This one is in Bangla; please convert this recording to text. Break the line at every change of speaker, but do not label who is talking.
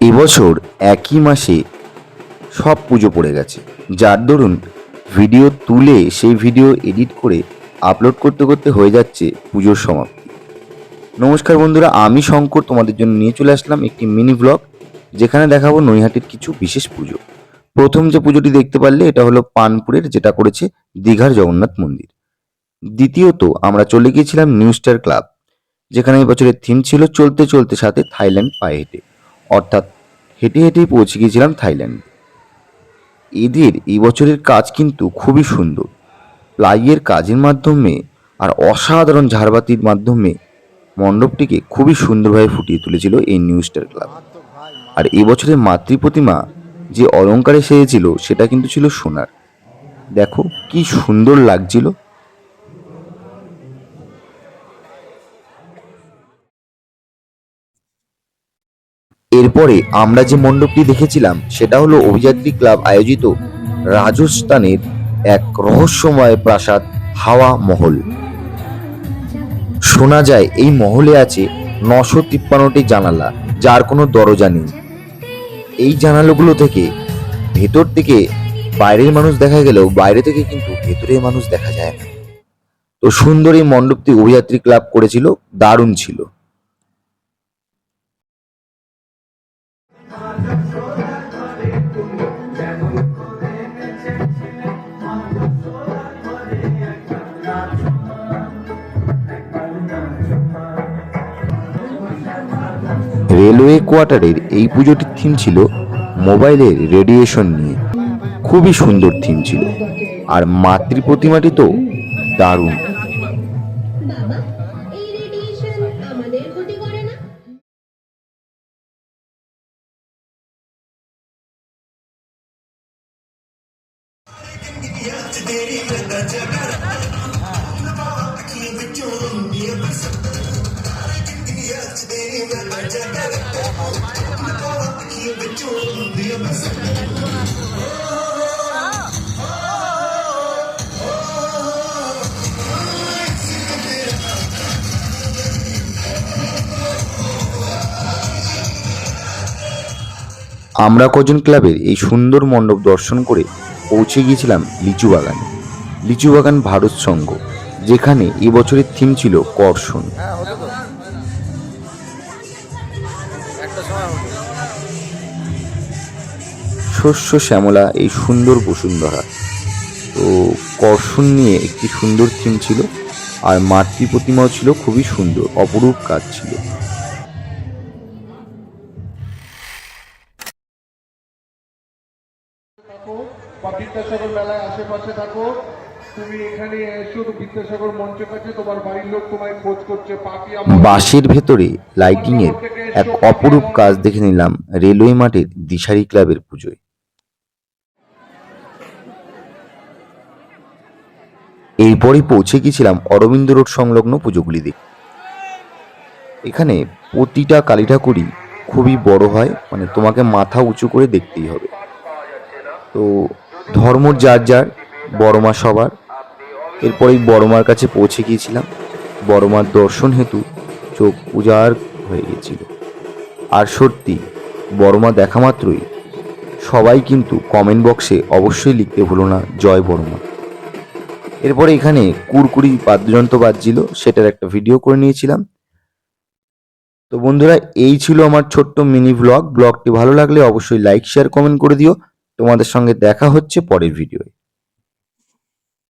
এবছর একই মাসে সব পুজো পড়ে গেছে। যার দরুন ভিডিও তুলে সেই ভিডিও এডিট করে আপলোড করতে করতে হয়ে যাচ্ছে পুজোর সমাপ্তি। নমস্কার বন্ধুরা, আমি শঙ্কর, তোমাদের জন্য নিয়ে চলে আসলাম একটি মিনি ব্লগ যেখানে দেখাবো নৈহাটির কিছু বিশেষ পুজো। প্রথম যে পুজোটি দেখতে পারলে এটা হলো পানপুরের, যেটা করেছে দীঘার জগন্নাথ মন্দির। দ্বিতীয়ত, আমরা চলে গিয়েছিলাম নিউ স্টার ক্লাব, যেখানে এই বছরের থিম ছিল চলতে চলতে সাথে থাইল্যান্ড পায়ে হেঁটে। অর্থাৎ হেঁটে হেঁটেই পৌঁছে গিয়েছিলাম থাইল্যান্ড। এদের এই বছরের কাজ কিন্তু খুবই সুন্দর। প্লাইয়ের কাজের মাধ্যমে আর অসাধারণ ঝাড়বাতির মাধ্যমে মণ্ডপটিকে খুবই সুন্দরভাবে ফুটিয়ে তুলেছিল এই নিউ স্টার ক্লাব। আর এবছরের বছরের মাতৃ প্রতিমা যে অলঙ্কারে সেজেছিল সেটা কিন্তু ছিল সোনার। দেখো কি সুন্দর লাগছিল। এরপরে আমরা যে মণ্ডপটি দেখেছিলাম, সেটা হলো অভিযাত্রী ক্লাব আয়োজিত রাজস্থানের এক রহস্যময় প্রাসাদ হাওয়া মহল। শোনা যায়, এই মহলে আছে নশো তিপ্পান্নটি জানালা, যার কোনো দরজা নেই। এই জানালাগুলো থেকে ভেতর থেকে বাইরের মানুষ দেখা গেলেও বাইরে থেকে কিন্তু ভেতরের মানুষ দেখা যায় না। তো সুন্দর এই মণ্ডপটি অভিযাত্রী ক্লাব করেছিল, দারুণ ছিল। রেলওয়ে কোয়ার্টারের এই পুজোটির থিম ছিল মোবাইলের রেডিয়েশন নিয়ে। খুবই সুন্দর থিম ছিল। আর মাতৃ প্রতিমাটি তো দারুণ। আমরা কজন ক্লাবের এই সুন্দর মণ্ডপ দর্শন করে পৌঁছে গিয়েছিলাম লিচু বাগানে। লিচু বাগান ভারত সংঘ যেখানে এবছরের থিম ছিল কর্ষণ। শস্য শ্যামলা, এই সুন্দর বসুন্ধরা। তো কর্ষণ নিয়ে একটি সুন্দর থিম ছিল, আর মাতৃ প্রতিমাও ছিল খুবই সুন্দর, অপরূপ কাজ ছিল।
বা বিদ্যাসাগর মেলায় আশেপাশে থাকো। তুমি এখানে এসো বিদ্যাসাগর মঞ্চের কাছে তোমার বাড়ির লোক তোমায় খোঁজ করছে
বাঁশের ভেতরে লাইটিং এর এক অপরূপ কাজ দেখে নিলাম রেলওয়ে মাঠের দিশারি ক্লাবের পুজোয়। এরপরই পৌঁছে গিয়েছিলাম অরবিন্দ রোড সংলগ্ন পুজোগুলি দেখতে এখানে প্রতিটা কালী ঠাকুরই খুবই বড় হয় মানে তোমাকে মাথা উঁচু করে দেখতেই হবে। তো ধর্ম যার যার, বড়মা সবার। এরপরেই বড়মার কাছে পৌঁছে গিয়েছিলাম। বড়মার দর্শন হেতু চোখ উজাড় হয়ে গিয়েছিল। আর সত্যি, বড়মা দেখা মাত্রই। সবাই কিন্তু কমেন্ট বক্সে অবশ্যই লিখতে ভুলো না, জয় বড়মা। এরপরে এখানে কুরকুরি বাদ্যযন্ত্র বাজছিল, সেটার একটা ভিডিও করে নিয়েছিলাম। তো বন্ধুরা, এই ছিল আমার ছোট্ট মিনি ব্লগ ব্লগটি ভালো লাগলে অবশ্যই লাইক শেয়ার কমেন্ট করে দিও। তোমাদের সঙ্গে দেখা হচ্ছে পরের ভিডিওয়